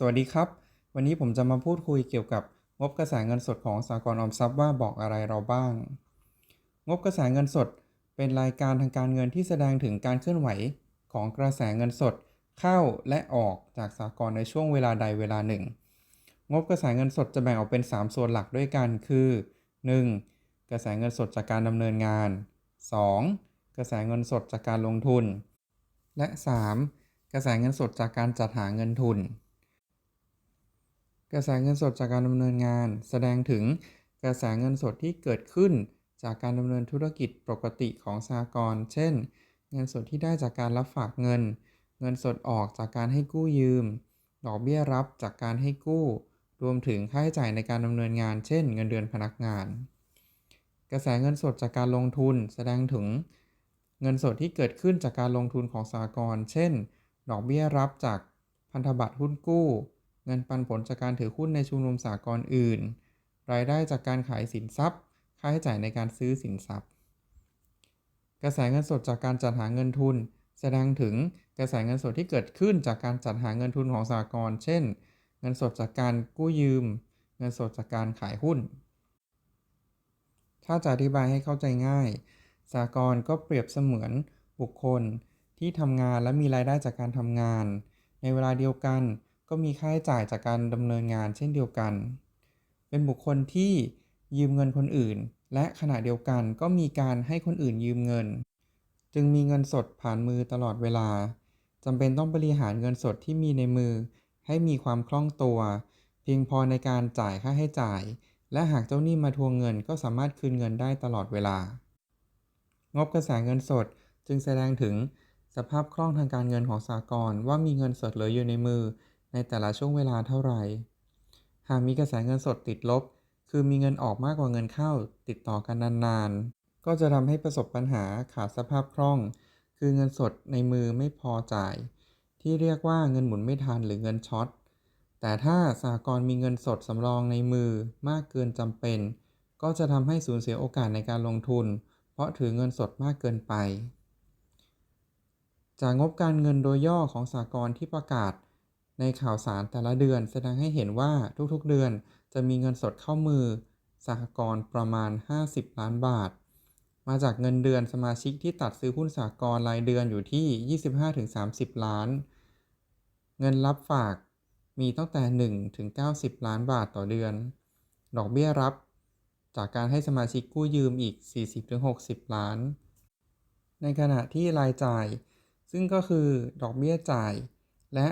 สวัสดีครับ วันนี้ผมจะมาพูดคุยเกี่ยวกับงบกระแสเงินสดของสหกรณ์ออมทรัพย์ว่าบอกอะไรเราบ้าง งบกระแสเงินสด เป็นรายการทางการเงินที่แสดงถึงการเคลื่อนไหวของกระแสเงินสด เข้าและออกจากสหกรณ์ในช่วงเวลาใดเวลาหนึ่ง งบกระแสเงินสดจะแบ่งออกเป็น 3 ส่วนหลักด้วยกันคือ 1. กระแสเงินสดจากการดำเนินงาน 2. กระแสเงินสดจากการลงทุน และ 3. กระแสเงินสดจากการจัดหาเงินทุน กระแสเงินสดจากการดำเนินงาน แสดงถึงกระแสเงินสดที่เกิดขึ้นจากการดำเนินธุรกิจปกติของสหกรณ์เช่น เงินสดที่ได้จากการรับฝากเงิน เงินสดออกจากการให้กู้ยืม ดอกเบี้ยรับจากการให้กู้ รวมถึงค่าใช้จ่ายในการดำเนินงาน เช่น เงินเดือนพนักงาน กระแสเงินสดจากการลงทุน แสดงถึง เงินสดที่เกิดขึ้นจากการลงทุนของสหกรณ์เช่น ดอกเบี้ยรับจากพันธบัตรหุ้นกู้ เงินปันผลจากการถือหุ้นในชุมนุมสหกรณ์อื่น รายได้จากการขายสินทรัพย์ ค่าใช้จ่ายในการซื้อสินทรัพย์ กระแสเงินสดจากการจัดหาเงินทุน แสดงถึงกระแสเงินสดที่เกิดขึ้นจากการจัดหาเงินทุนของสหกรณ์เช่น เงินสดจากการกู้ยืม เงินสดจากการขายหุ้น ถ้าจะอธิบายให้เข้าใจง่ายสหกรณ์ก็เปรียบเสมือนบุคคลที่ทำงานและมีรายได้จากการทำงาน ในเวลาเดียวกัน ก็มีค่าใช้จ่ายจากการดำเนินงานเช่นเดียวกัน เป็นบุคคลที่ยืมเงินคนอื่น และขณะเดียวกันก็มีการให้คนอื่นยืมเงิน จึงมีเงินสดผ่านมือตลอดเวลาจำเป็นต้องบริหารเงินสดที่มีในมือ ให้มีความคล่องตัว เพียงพอในการจ่ายค่าให้จ่าย และหากเจ้าหนี้มาทวงเงินก็สามารถคืนเงินได้ตลอดเวลา งบกระแสเงินสดจึงแสดงถึงสภาพคล่องทางการเงินของสากลว่ามีเงินสดเหลืออยู่ในมือ ในแต่ละช่วงเวลาเท่าไหร่ หากมีกระแสเงินสดติดลบ คือมีเงินออกมากกว่าเงินเข้าติดต่อกันนานๆ ก็จะทำให้ประสบปัญหาขาดสภาพคล่อง คือเงินสดในมือไม่พอจ่าย ที่เรียกว่าเงินหมุนไม่ทันหรือเงินช็อต แต่ถ้าสหกรณ์มีเงินสดสำรองในมือมากเกินจำเป็น ก็จะทำให้สูญเสียโอกาสในการลงทุน เพราะถือเงินสดมากเกินไปจากงบการเงินโดยย่อของสหกรณ์ที่ประกาศ ในข่าวสารแต่ละเดือนแสดงให้เห็นว่าทุกๆเดือนจะมีเงินสดเข้ามือสหกรณ์ประมาณ 50 ล้านบาท มาจากเงินเดือนสมาชิกที่ตัดซื้อหุ้นสหกรณ์รายเดือนอยู่ที่ 25-30 ล้าน เงินรับฝากมีตั้งแต่ 1 ถึง 90 ล้านบาทต่อเดือน ดอกเบี้ยรับ จากการให้สมาชิกกู้ยืมอีก 40-60 ล้าน ในขณะที่รายจ่าย ซึ่งก็คือดอกเบี้ยจ่าย และ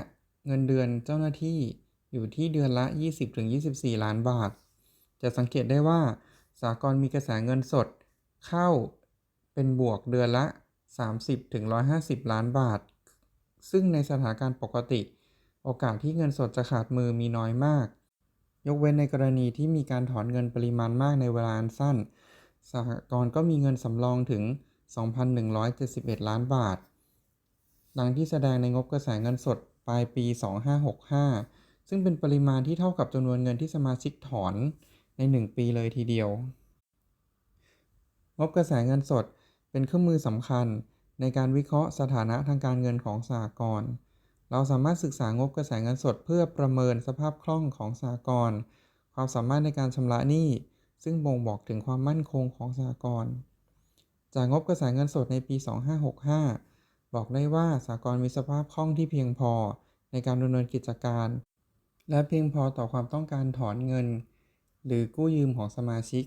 เงินเดือนเจ้าหน้าที่อยู่ที่เดือนละ 20-24 ล้านบาท จะสังเกตได้ว่าสากลมีกระแสเงินสดเข้าเป็นบวกเดือนละ 30-150 ล้านบาท ซึ่งในสถานการณ์ปกติ โอกาสที่เงินสดจะขาดมือมีน้อยมาก ยกเว้นในกรณีที่มีการถอนเงินปริมาณมากในเวลาอันสั้นสหกรณ์ก็มีเงินสำรองถึง 2,171 ล้านบาท ดังที่แสดงในงบกระแสเงินสด ปลายปี 2565 ซึ่งเป็นปริมาณที่เท่ากับจำนวนเงินที่สมาชิกถอนใน 1 ปีเลยทีเดียว งบกระแสเงินสดเป็นเครื่องมือสำคัญในการวิเคราะห์สถานะทางการเงินของสหกรณ์ เราสามารถศึกษางบกระแสเงินสดเพื่อประเมินสภาพคล่องของสหกรณ์ ความสามารถในการชำระหนี้ ซึ่งบ่งบอกถึงความมั่นคงของสหกรณ์ จากงบกระแสเงินสดในปี 2565 บอกได้ว่าสากลมีสภาพคล่องที่เพียงพอในการดำเนินกิจการ และเพียงพอต่อความต้องการถอนเงิน หรือกู้ยืมของสมาชิก